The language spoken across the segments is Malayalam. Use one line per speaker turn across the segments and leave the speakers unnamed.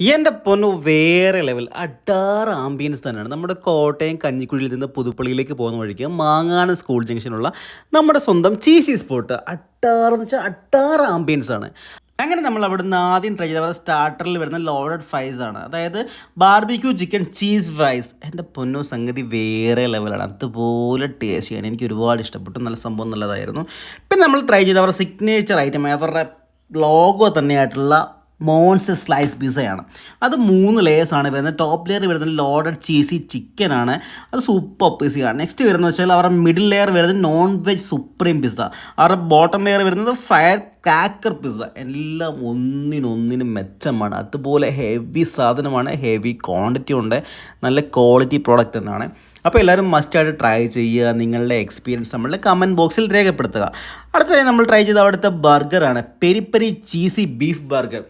എന്റെ പൊന്നു വേറെ ലെവൽ അഡാറ് ആംബിയൻസ് തന്നെയാണ്. നമ്മുടെ കോട്ടയം കഞ്ഞിക്കുഴിയിൽ നിന്ന് പുതുപ്പള്ളിയിലേക്ക് പോകുന്ന വഴിക്ക് മാങ്ങാന സ്കൂൾ ജംഗ്ഷനുള്ള നമ്മുടെ സ്വന്തം ചീസി സ്പോട്ട് അട്ടാറെന്ന് വെച്ചാൽ അട്ടാറ് ആംബിയൻസ് ആണ്. അങ്ങനെ നമ്മൾ അവിടുന്ന് ആദ്യം ട്രൈ ചെയ്ത സ്റ്റാർട്ടറിൽ വരുന്ന ലോഡഡ് ഫ്രൈസ് ആണ്. അതായത് ബാർബിക്യൂ ചിക്കൻ ചീസ് ഫ്രൈസ് എന്റെ പൊന്നു സംഗതി വേറെ ലെവലാണ് അതുപോലെ ടേസ്റ്റ് ചെയ്യാൻ എനിക്ക് ഒരുപാട് ഇഷ്ടപ്പെട്ടു. നല്ല സംഭവം നല്ലതായിരുന്നു. പിന്നെ നമ്മൾ ട്രൈ ചെയ്ത അവരുടെ സിഗ്നേച്ചർ ഐറ്റം അവരുടെ ലോഗോ തന്നെയായിട്ടുള്ള മോൺസ് സ്ലൈസ് പിസയാണ് അത് മൂന്ന് ലേയേഴ്സ് ആണ് വരുന്നത്. ടോപ്പ് ലെയർ വരുന്നത് ലോഡഡ് ചീസി ആണ്. അത് സൂപ്പർ പിസയാണ് നെക്സ്റ്റ് വരുന്നത് വെച്ചാൽ അവരുടെ മിഡിൽ ലെയർ വരുന്നത് നോൺ വെജ് സുപ്രീം പിസ്സ അവരുടെ ബോട്ടം ലെയർ വരുന്നത് ഫ്രൈഡ് ക്രാക്കർ പിസ്സ എല്ലാം ഒന്നിനൊന്നിനും മെച്ചമാണ്. അതുപോലെ ഹെവി സാധനമാണ്. ഹെവി ക്വാണ്ടിറ്റി ഉണ്ട്. നല്ല ക്വാളിറ്റി പ്രോഡക്റ്റ് തന്നെയാണ്. അപ്പോൾ എല്ലാവരും മസ്റ്റായിട്ട് ട്രൈ ചെയ്യുക. നിങ്ങളുടെ എക്സ്പീരിയൻസ് നമ്മളുടെ കമന്റ് ബോക്സിൽ രേഖപ്പെടുത്തുക. അടുത്തതായി നമ്മൾ ട്രൈ ചെയ്ത അവിടുത്തെ ബർഗറാണ് peri peri cheesy beef burger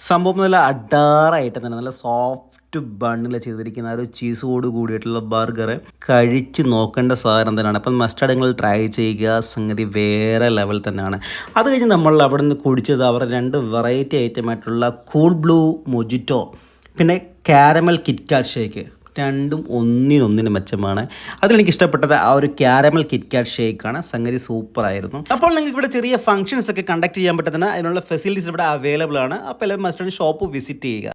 സംഭവം നല്ല അഡാറായിട്ട് തന്നെ നല്ല സോഫ്റ്റ് ബണ്ണിൽ ചെയ്തിരിക്കുന്ന ഒരു ചീസോട് കൂടിയിട്ടുള്ള ബർഗർ കഴിച്ച് നോക്കേണ്ട സാധനം തന്നെയാണ്. അപ്പം മസ്റ്റാർഡ് നിങ്ങൾ ട്രൈ ചെയ്യുക സംഗതി വേറെ ലെവൽ തന്നെയാണ്. അത് കഴിഞ്ഞ് നമ്മൾ അവിടെ നിന്ന് കുടിച്ചത് അവർ രണ്ട് വെറൈറ്റി ഐറ്റമായിട്ടുള്ള കൂൾ ബ്ലൂ മൊജിറ്റോ പിന്നെ കാരമൽ കിറ്റ്കാറ്റ് ഷേക്ക് രണ്ടും ഒന്നിനൊന്നിന് മെച്ചമാണ്. അതിലെനിക്ക് ഇഷ്ടപ്പെട്ടത് ആ ഒരു ക്യാരമൽ കിറ്റ്കാറ്റ് ഷേക്കാണ് സംഗതി സൂപ്പറായിരുന്നു. അപ്പോൾ നിങ്ങൾക്ക് ഇവിടെ ചെറിയ ഫംഗ്ഷൻസ് ഒക്കെ കണ്ടക്ട് ചെയ്യാൻ പറ്റുന്ന അതിനുള്ള ഫെസിലിറ്റീസ് ഇവിടെ അവൈലബിൾ ആണ്. അപ്പോൾ എല്ലാവരും മസ്റ്റ് ഷോപ്പ് വിസിറ്റ് ചെയ്യുക.